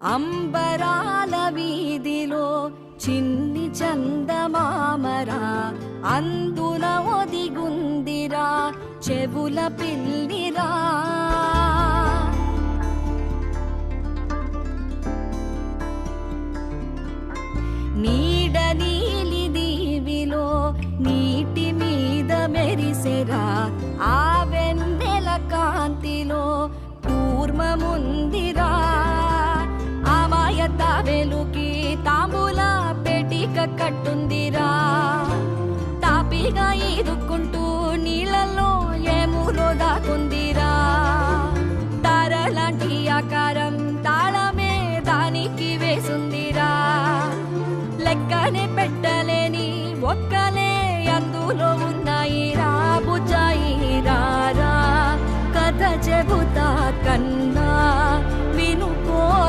అంబరాల వీధిలో చిన్ని చందమామరా అందున ఒదిగుందిరా చెవుల పిల్లిరా. నీడ నీలి దీవిలో నీటి మీద మెరిసెరా ఆ వెన్నెల కాంతిలో కూర్మముందిరా దాక్కుంటూ నీళ్ళల్లో ఏమూలో దాకుందిరా. తారలాంటి ఆకారం తాళమే దానికి వేసుందిరా. లెక్కనే పెట్టలేని ఒక్కలే అందులో ఉన్నాయి రా బుజాయి రా కథ చెబుతా కన్నా